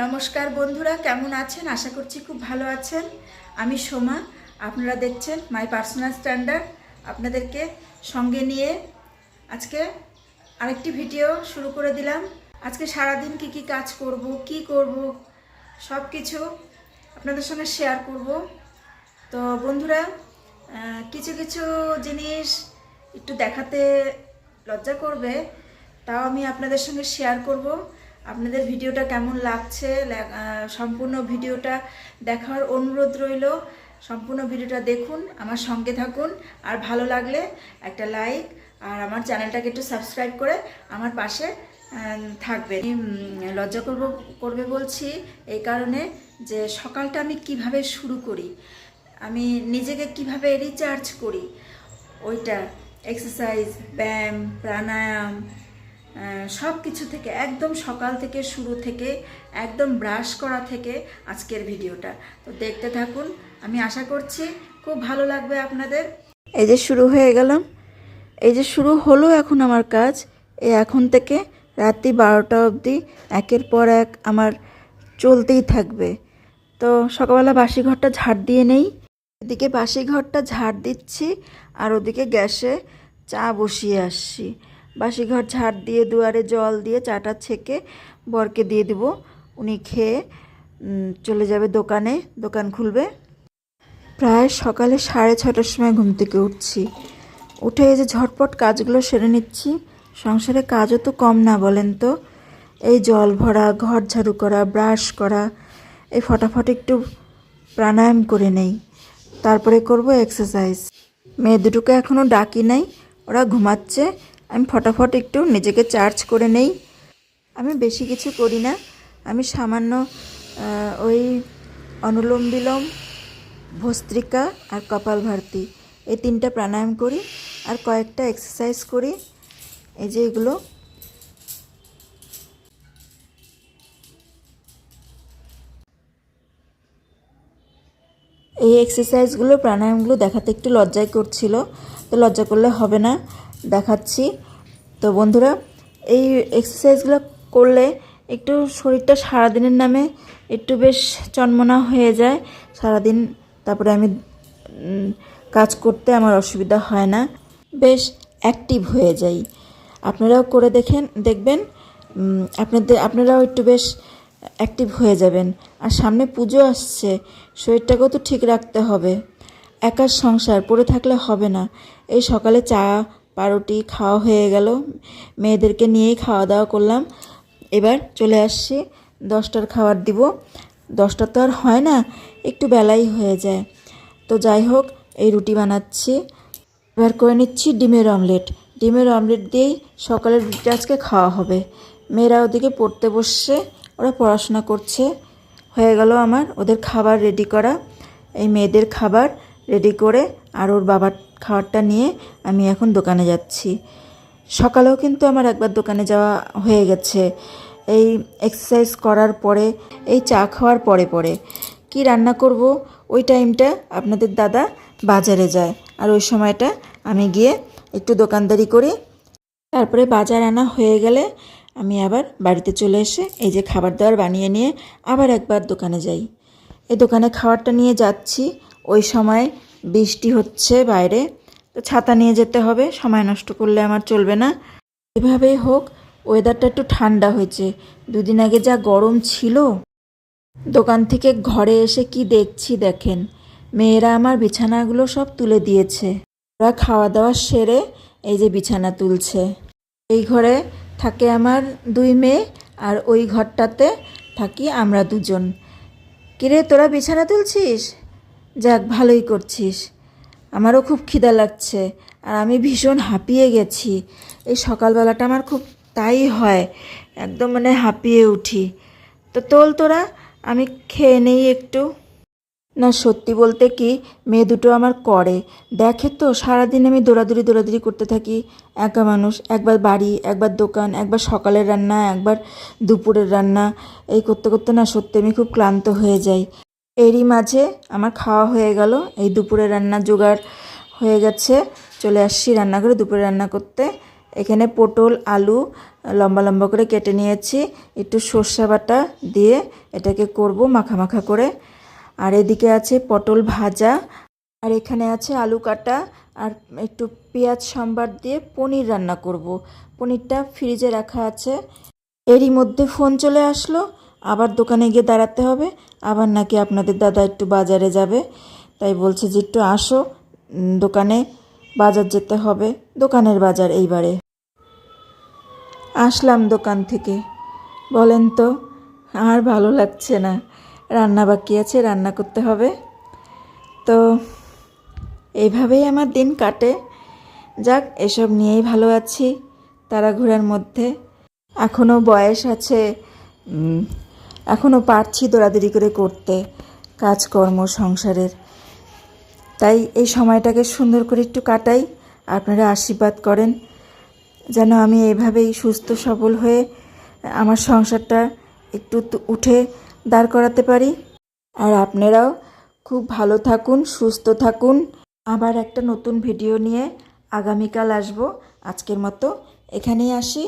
নমস্কার বন্ধুরা, কেমন আছেন? আশা করছি খুব ভালো আছেন। আমি সোমা, আপনারা দেখছেন মাই পার্সোনাল স্ট্যান্ডার্ড। আপনাদেরকে সঙ্গে নিয়ে আজকে আরেকটি ভিডিও শুরু করে দিলাম। আজকে সারাদিন কি কি কাজ করব, কি করব সব কিছু আপনাদের সঙ্গে শেয়ার করব। তো বন্ধুরা কিছু কিছু জিনিস একটু দেখাতে লজ্জা করবে, তাও আমি আপনাদের সঙ্গে শেয়ার করব। আপনাদের ভিডিওটা কেমন লাগছে? সম্পূর্ণ ভিডিওটা দেখার অনুরোধ রইল। সম্পূর্ণ ভিডিওটা দেখুন, আমার সঙ্গে থাকুন। আর ভালো লাগলে একটা লাইক আর আমার চ্যানেলটাকে একটু সাবস্ক্রাইব করে আমার পাশে থাকবে লজ্জা করব করবে বলছি এই কারণে যে সকালটা আমি কীভাবে শুরু করি, আমি নিজেকে কীভাবে রিচার্জ করি, ওইটা এক্সারসাইজ ব্যায়াম, প্রাণায়াম সব কিছু থেকে, একদম সকাল থেকে শুরু থেকে, একদম ব্রাশ করা থেকে আজকের ভিডিওটা। তো দেখতে থাকুন, আমি আশা করছি খুব ভালো লাগবে আপনাদের। এই যে শুরু হয়ে গেলাম। এই যে শুরু হলো এখন আমার কাজ। এই এখন থেকে রাত্রি বারোটা অবধি একের পর এক আমার চলতেই থাকবে। তো সকালবেলা বাসি ঘরটা ঝাড় দিয়ে নেই। এদিকে বাসি ঘরটা ঝাড় দিচ্ছি আর ওদিকে গ্যাসে চা বসিয়ে আসছি। বাসি ঘর ঝাড় দিয়ে দুয়ারে জল দিয়ে চাটা ছেঁকে বরকে দিয়ে দিব। উনি খেয়ে চলে যাবে দোকানে, দোকান খুলবে। প্রায় সকালে সাড়ে ছটার সময় ঘুম থেকে উঠছি। উঠে এই যে ঝটপট কাজগুলো সেরে নিচ্ছি। সংসারে কাজও তো কম না বলেন তো। এই জল ভরা, ঘর ঝাড়ু করা, ব্রাশ করা, এই ফটাফট একটু প্রাণায়াম করে নেই। তারপরে করব এক্সারসাইজ মেয়ে দুটোকে এখনও ডাকি নাই, ওরা ঘুমাচ্ছে। আমি ফটাফট একটু নিজেকে চার্জ করে নেই। আমি বেশি কিছু করি না। আমি সামান্য ওই অনুলোম বিলোম, ভস্ত্রিকা আর কপাল ভারতী। এই তিনটা প্রাণায়াম করি আর কয়েকটা এক্সারসাইজ করি। এই যে এগুলো। এই এক্সারসাইজগুলো প্রাণায়ামগুলো দেখাতে একটু লজ্জাই করছিল। তো লজ্জা করলে হবে না। দেখাচ্ছি। তো বন্ধুরা, এই এক্সারসাইজগুলো করলে একটু শরীরটা সারাদিনের নামে একটু বেশ চনমনা হয়ে যায় সারাদিন। তারপরে আমি কাজ করতে আমার অসুবিধা হয় না, বেশ অ্যাক্টিভ হয়ে যাই। আপনারাও করে দেখেন, দেখবেন আপনাদের, আপনারাও একটু বেশ অ্যাক্টিভ হয়ে যাবেন। আর সামনে পুজো আসছে, শরীরটাকেও তো ঠিক রাখতে হবে। একার সংসার, পড়ে থাকলে হবে না। এই সকালে চা পাউরুটি খাওয়া হয়ে গেল। মেয়েদেরকে নিয়েই খাওয়া দাওয়া করলাম। এবার চলে আসছি, দশটার খাবার দিব। দশটা তো আর হয় না, একটু বেলাই হয়ে যায়। তো যাই হোক, এই রুটি বানাচ্ছি। এবার করে নিচ্ছি ডিমের অমলেট। ডিমের অমলেট দিয়েই সকালের রুটিটা আজকে খাওয়া হবে। মেয়েরা ওদিকে পড়তে বসছে, ওরা পড়াশোনা করছে। হয়ে গেল আমার ওদের খাবার রেডি করা। এই মেয়েদের খাবার রেডি করে আর ওর বাবার খাবারটা নিয়ে আমি এখন দোকানে যাচ্ছি। সকালেও কিন্তু আমার একবার দোকানে যাওয়া হয়ে গেছে। এই এক্সারসাইজ করার পরে, এই চা খাওয়ার পরে পরে কি রান্না করব? ওই টাইমটা আপনাদের দাদা বাজারে যায় আর ওই সময়টা আমি গিয়ে একটু দোকানদারি করি। তারপরে বাজার আনা হয়ে গেলে আমি আবার বাড়িতে চলে এসে এই যে খাবার দাবার বানিয়ে নিয়ে আবার একবার দোকানে যাই। এই দোকানে খাবারটা নিয়ে যাচ্ছি। ওই সময় বৃষ্টি হচ্ছে বাইরে, তো ছাতা নিয়ে যেতে হবে, সময় নষ্ট করলে আমার চলবে না। এভাবেই হোক ওয়েদারটা একটু ঠান্ডা হয়েছে। দুদিন আগে যা গরম ছিল, দোকান থেকে ঘরে এসে কি দেখছি দেখেন। মেয়েরা আমার বিছানাগুলো সব তুলে দিয়েছে। ওরা খাওয়া দাওয়া সেরে এই যে বিছানা তুলছে। এই ঘরে থাকে আমার দুই মেয়ে আর ওই ঘরটাতে থাকি আমরা দুজন। কিরে, তোরা বিছানা তুলছিস? যাক, ভালোই করছিস। আমারও খুব খিদা লাগছে আর আমি ভীষণ হাঁপিয়ে গেছি। এই সকালবেলাটা আমার খুব তাই হয়, একদম মানে হাঁপিয়ে উঠি। তো তোল তোরা, আমি খেয়ে নেই একটু। না, সত্যি বলতে কি, মেয়ে দুটো আমার করে। দেখে তো, সারাদিন আমি দৌড়াদৌড়ি দৌড়াদৌড়ি করতে থাকি। একা মানুষ, একবার বাড়ি, একবার দোকান, একবার সকালের রান্না, একবার দুপুরের রান্না। এই করতে করতে না, সত্যি আমি খুব ক্লান্ত হয়ে যাই। এরই মাঝে আমার খাওয়া হয়ে গেল। এই দুপুরে রান্না জোগাড় হয়ে গেছে। চলে আসছি রান্না করে দুপুরে রান্না করতে। এখানে পটল, আলু, লম্বা লম্বা করে কেটে নিয়েছি। একটু সর্ষে বাটা দিয়ে এটাকে করব মাখা মাখা করে। আর এদিকে আছে পটল ভাজা। আর এখানে আছে আলু কাটা। আর একটু পেঁয়াজ সম্বার দিয়ে পনির রান্না করব। পনিরটা ফ্রিজে রাখা আছে। এরই মধ্যে ফোন চলে আসলো। আবার দোকানে গিয়ে দাঁড়াতে হবে। আবার নাকি আপনাদের দাদা একটু বাজারে যাবে। তাই বলছে যে একটু আসো দোকানে বাজার যেতে হবে, দোকানের বাজার এইবারে। আসলাম দোকান থেকে। বলেন তো, আর ভালো লাগছে না। রান্না বাকি আছে, রান্না করতে হবে। তো এইভাবেই আমার দিন কাটে। যাক, এসব নিয়েই ভালো আছি তারা ঘোরার মধ্যে। এখনও বয়স আছে এখনও পারছি দৌড়াদৌড়ি করে করতে, কাজকর্ম, সংসারের। তাই এই সময়টাকে সুন্দর করে একটু কাটাই, আপনারা আশীর্বাদ করেন, যেন আমি এভাবেই সুস্থ, সবল হয়ে আমার সংসারটা একটু উঠে দাঁড় করাতে পারি। আর আপনারাও খুব ভালো থাকুন, সুস্থ থাকুন। আবার একটা নতুন ভিডিও নিয়ে আগামীকাল আসব। আজকের মতো এখানেই আসি।